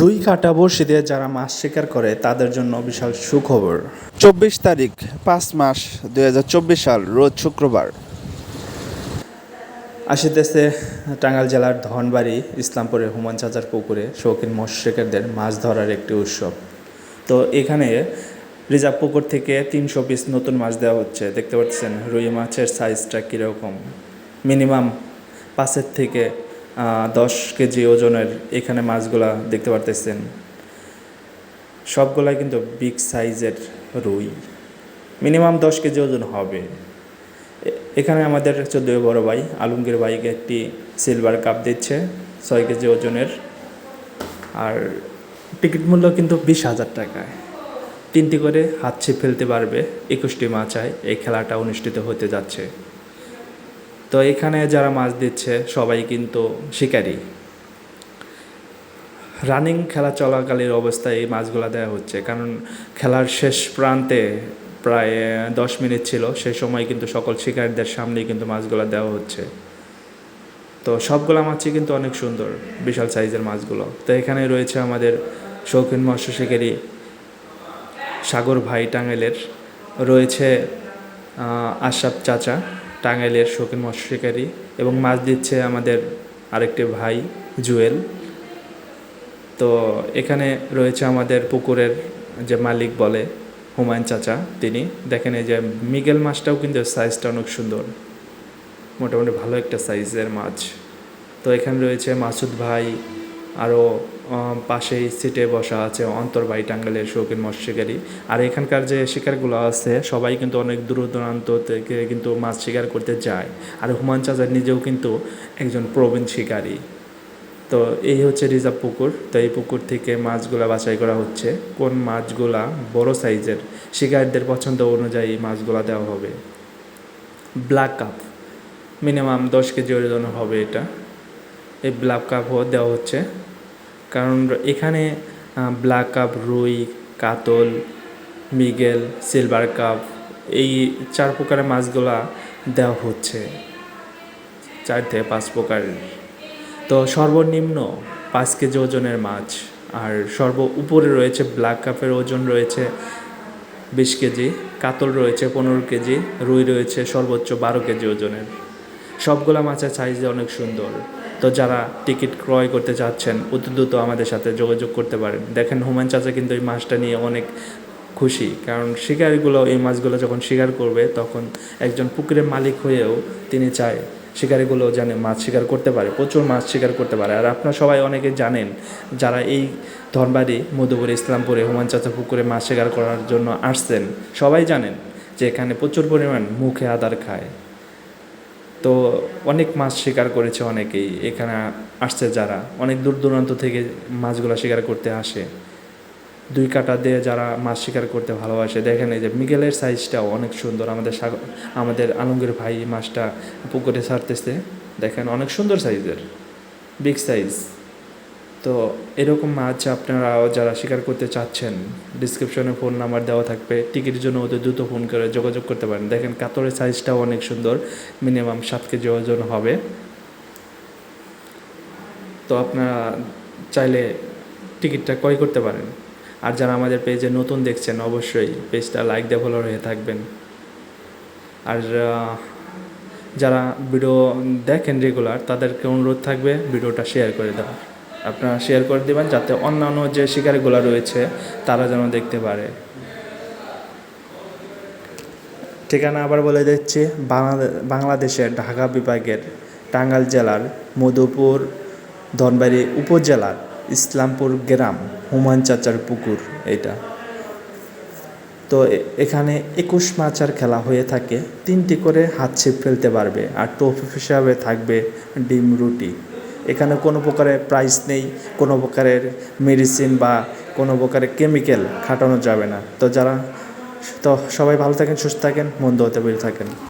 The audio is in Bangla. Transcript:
দুই কাটা বড়শি যারা মাছ শিকার করে তাদের জন্য বিশাল সুখবর। চব্বিশ তারিখ পাঁচ মাস দুই হাজার চব্বিশ সাল রোজ শুক্রবার। আসিতেছে টাঙ্গাইল জেলার ধনবাড়ি ইসলামপুরের হুমান চাচার পুকুরে শৌখিন মৎস্য শিকারদের মাছ ধরার একটি উৎসব। তো এখানে রিজার্ভ পুকুর থেকে তিনশো পিস নতুন মাছ দেওয়া হচ্ছে। দেখতে পাচ্ছেন রুই মাছের সাইজটা কীরকম? মিনিমাম পাঁচের থেকে দশ কেজি ওজনের এখানে মাছগুলা দেখতে পারতেছেন। সবগুলাই কিন্তু বিগ সাইজের রুই। মিনিমাম দশ কেজি ওজন হবে। এখানে আমাদের চোদ্দোই বড় ভাই, আলমগীর ভাইকে একটি সিলভার কাপ দিচ্ছে, ছয় কেজি ওজনের। আর টিকিট মূল্য কিন্তু বিশ হাজার টাকায়। তিনটি করে হাত ছিপ ফেলতে পারবে একুশটি মাচায়। এই খেলাটা অনুষ্ঠিত হতে যাচ্ছে। তো এখানে যারা মাছ দিচ্ছে, সবাই কিন্তু শিকারী। রানিং খেলা চলাকালীন অবস্থায় এই মাছগুলো দেওয়া হচ্ছে। কারণ খেলার শেষ প্রান্তে প্রায় দশ মিনিট ছিল। সেই সময় কিন্তু সকল শিকারীদের সামনেই কিন্তু মাছগুলো দেওয়া হচ্ছে। তো সবগুলো মাছই কিন্তু অনেক সুন্দর, বিশাল সাইজের মাছগুলো। তো এখানে রয়েছে আমাদের শৌখিন মৎস্য শিকারী সাগর ভাই টাঙ্গাইলের। রয়েছে আশরাফ চাচা। টাঙ্গাইলের শৌখিন মৎস্য শিকারী এবং মাছ দিচ্ছে আমাদের আরেকটি ভাই, জুয়েল। তো এখানে রয়েছে আমাদের পুকুরের যে মালিক বলে হুমায়ুন চাচা, তিনি। দেখেন এই যে মিগেল মাছটাও কিন্তু সাইজটা অনেক সুন্দর। মোটামুটি ভালো একটা সাইজের মাছ। তো এখানে রয়েছে মাসুদ ভাই আরও পাশেই সিটে বসা আছে অন্তর ভাই টাঙ্গালের শৌখিন মৎস্য শিকারী আর এখানকার যে শিকারগুলো আছে, সবাই কিন্তু অনেক দূর দূরান্ত থেকে কিন্তু মাছ শিকার করতে যায়। আর হুমান চাচা নিজেও কিন্তু একজন প্রবীণ শিকারী। তো এই হচ্ছে রিজার্ভ পুকুর। তো এই পুকুর থেকে মাছগুলা বাছাই করা হচ্ছে। কোন মাছগুলা বড় সাইজের, শিকারীদের পছন্দ অনুযায়ী মাছগুলা দেওয়া হবে। ব্ল্যাক কাপ, মিনিমাম দশ কেজি ওজন হবে এটা। এই ব্ল্যাক কাপও দেওয়া হচ্ছে। কারণ এখানে ব্ল্যাক কাপ রুই, কাতল, মিগেল সিলভার কাপ এই চার প্রকারের মাছগুলা দেওয়া হচ্ছে। চার থেকে পাঁচ প্রকারের। তো সর্বনিম্ন পাঁচ কেজি ওজনের মাছ, আর সর্ব উপরে রয়েছে ব্ল্যাক কাপের ওজন রয়েছে বিশ কেজি, কাতল রয়েছে পনেরো কেজি, রুই রয়েছে সর্বোচ্চ বারো কেজি ওজনের। সবগুলা মাছের সাইজ অনেক সুন্দর। তো যারা টিকিট ক্রয় করতে চাচ্ছেন, অতি দ্রুত আমাদের সাথে যোগাযোগ করতে পারেন। দেখেন, হুমায়ুন চাচা কিন্তু এই মাছটা নিয়ে অনেক খুশি। কারণ শিকারিগুলো এই মাছগুলো যখন শিকার করবে, তখন একজন পুকুরের মালিক হয়েও তিনি চায় শিকারিগুলো জানে মাছ শিকার করতে পারে, প্রচুর মাছ শিকার করতে পারে। আর আপনারা সবাই অনেকে জানেন, যারা এই ধনবাড়ি, মধুপুর, ইসলামপুরে হুমান চাচা পুকুরে মাছ শিকার করার জন্য আসছেন, সবাই জানেন যে এখানে প্রচুর পরিমাণ মুখে আদার খায়। তো অনেক মাছ শিকার করেছে অনেকেই, এখানে আসছে যারা। অনেক দূর দূরান্ত থেকে মাছগুলো শিকার করতে আসে। দুই কাটা দিয়ে যারা মাছ শিকার করতে ভালোবাসে, দেখেন এই যে মিগেলের সাইজটাও অনেক সুন্দর। আমাদের আমাদের আলমগীর ভাই মাছটা পুকুরে ছাড়তেছে, দেখেন অনেক সুন্দর সাইজের বিগ সাইজ তো এরকম মাছ আপনারাও যারা শিকার করতে চাচ্ছেন ডিসক্রিপশনে ফোন নাম্বার দেওয়া থাকবে। টিকিটের জন্য ওদের দ্রুত ফোন করে যোগাযোগ করতে পারেন। দেখেন, কাতরের সাইজটাও অনেক সুন্দর। মিনিমাম সাত কেজি ওজন হবে। তো আপনারা চাইলে টিকিটটা ক্রয় করতে পারেন। আর যারা আমাদের পেজে নতুন দেখছেন, অবশ্যই পেজটা লাইক দিয়ে ফলো হয়ে থাকবেন। আর যারা ভিডিও দেখেন রেগুলার তাদেরকে অনুরোধ থাকবে ভিডিওটা শেয়ার করে দেওয়ার। আপনারা শেয়ার করে দেবেন যাতে অন্যান্য যে শিকারিগুলো রয়েছে, তারা যেন দেখতে পারে। ঠিকানা আবার বলে দিচ্ছি, বাংলাদে- বাংলাদেশের ঢাকা বিভাগের টাঙ্গাইল জেলার মধুপুর, ধনবাড়ি উপজেলার ইসলামপুর গ্রাম, হুমায়ুন চাচার পুকুর এটা তো এখানে একুশ মাচার খেলা হয়ে থাকে, তিনটি করে হাত ছিপ ফেলতে পারবে, আর ট্রফি হিসাবে থাকবে ডিম রুটি। এখানে কোনো প্রকারের প্রাইস নেই, কোনো প্রকারের মেডিসিন বা কোনো প্রকারের কেমিক্যাল খাটানো যাবে না। তো যারা, তো সবাই ভালো থাকেন, সুস্থ থাকেন মন্দ হতে বেরিয়ে থাকেন।